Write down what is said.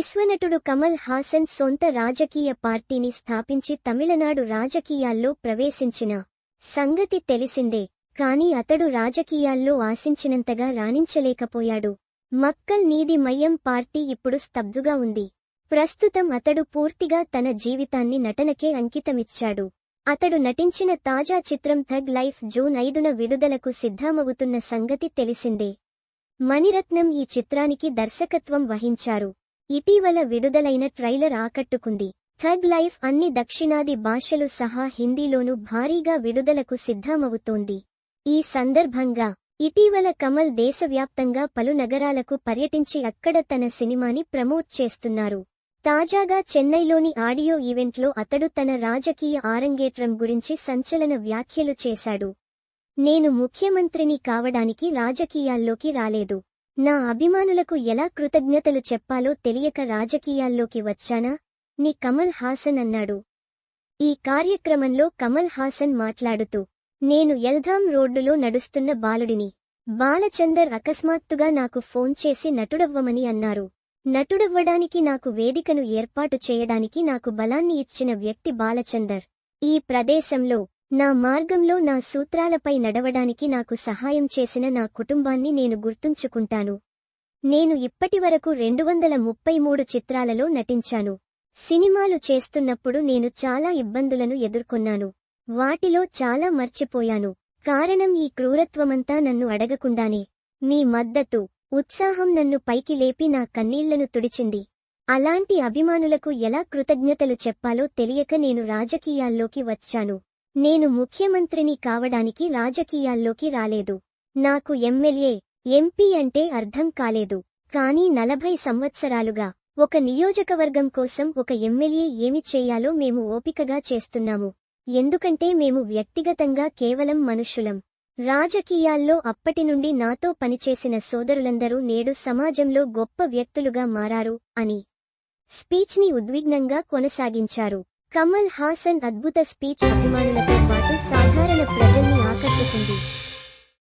విశ్వనటుడు కమల్ హాసన్ సొంత రాజకీయ పార్టీని స్థాపించి తమిళనాడు రాజకీయాల్లో ప్రవేశించిన సంగతి తెలిసిందే. కాని అతడు రాజకీయాల్లో ఆశించినంతగా రాణించలేకపోయాడు. మక్కల్ నీది మయ్యం పార్టీ ఇప్పుడు స్తబ్దుగా ఉంది. ప్రస్తుతం అతడు పూర్తిగా తన జీవితాన్ని నటనకే అంకితమిచ్చాడు. అతడు నటించిన తాజా చిత్రం థగ్ లైఫ్ జూన్ ఐదున విడుదలకు సిద్ధమవుతున్న సంగతి తెలిసిందే. మణిరత్నం ఈ చిత్రానికి దర్శకత్వం వహించారు. ఇటీవల విడుదలైన ట్రైలర్ ఆకట్టుకుంది. థర్డ్ లైఫ్ అన్ని దక్షిణాది భాషలు సహా హిందీలోనూ భారీగా విడుదలకు సిద్ధమవుతోంది. ఈ సందర్భంగా ఇటీవల కమల్ దేశవ్యాప్తంగా పలు నగరాలకు పర్యటించి అక్కడ తన సినిమాని ప్రమోట్ చేస్తున్నారు. తాజాగా చెన్నైలోని ఆడియో ఈవెంట్లో అతడు తన రాజకీయ ఆరంగేట్రం గురించి సంచలన వ్యాఖ్యలు చేశాడు. నేను ముఖ్యమంత్రిని కావడానికి రాజకీయాల్లోకి రాలేదు. నా అభిమానులకు ఎలా కృతజ్ఞతలు చెప్పాలో తెలియక రాజకీయాల్లోకి వచ్చానా? నీ కమల్ హాసన్ అన్నాడు. ఈ కార్యక్రమంలో కమల్ హాసన్ మాట్లాడుతూ నేను ఎల్ధాం రోడ్డులో నడుస్తున్న బాలుడిని బాలచందర్ అకస్మాత్తుగా నాకు ఫోన్ చేసి నటుడవ్వమని అన్నారు. నటుడవ్వడానికి నాకు వేదికను ఏర్పాటు చేయడానికి నాకు బలాన్ని ఇచ్చిన వ్యక్తి బాలచందర్. ఈ ప్రదేశంలో నా మార్గంలో నా సూత్రాలపై నడవడానికి నాకు సహాయం చేసిన నా కుటుంబాన్ని నేను గుర్తుంచుకుంటాను. నేను ఇప్పటివరకు రెండు వందల ముప్పై మూడు చిత్రాలలో నటించాను. సినిమాలు చేస్తున్నప్పుడు నేను చాలా ఇబ్బందులను ఎదుర్కొన్నాను. వాటిలో చాలా మర్చిపోయాను. కారణం ఈ క్రూరత్వమంతా నన్ను అడగకుండానే. మీ మద్దతు ఉత్సాహం నన్ను పైకి లేపి నా కన్నీళ్ళను తుడిచింది. అలాంటి అభిమానులకు ఎలా కృతజ్ఞతలు చెప్పాలో తెలియక నేను రాజకీయాల్లోకి వచ్చాను. నేను ముఖ్యమంత్రిని కావడానికి రాజకీయాల్లోకి రాలేదు. నాకు ఎమ్మెల్యే ఎంపీ అంటే అర్థం కాలేదు. కానీ నలభై సంవత్సరాలుగా ఒక నియోజకవర్గం కోసం ఒక ఎమ్మెల్యే ఏమి చేయాలో మేము ఓపికగా చేస్తున్నాము. ఎందుకంటే మేము వ్యక్తిగతంగా కేవలం మనుషులం. రాజకీయాల్లో అప్పటి నుండి నాతో పనిచేసిన సోదరులందరూ నేడు సమాజంలో గొప్ప వ్యక్తులుగా మారారు అని స్పీచ్ని ఉద్విగ్నంగా కొనసాగించారు. కమల్ హాసన్ అద్భుత స్పీచ్ అభిమానులతో పాటు సాధారణ ప్రజల్ని ఆకట్టుకుంది.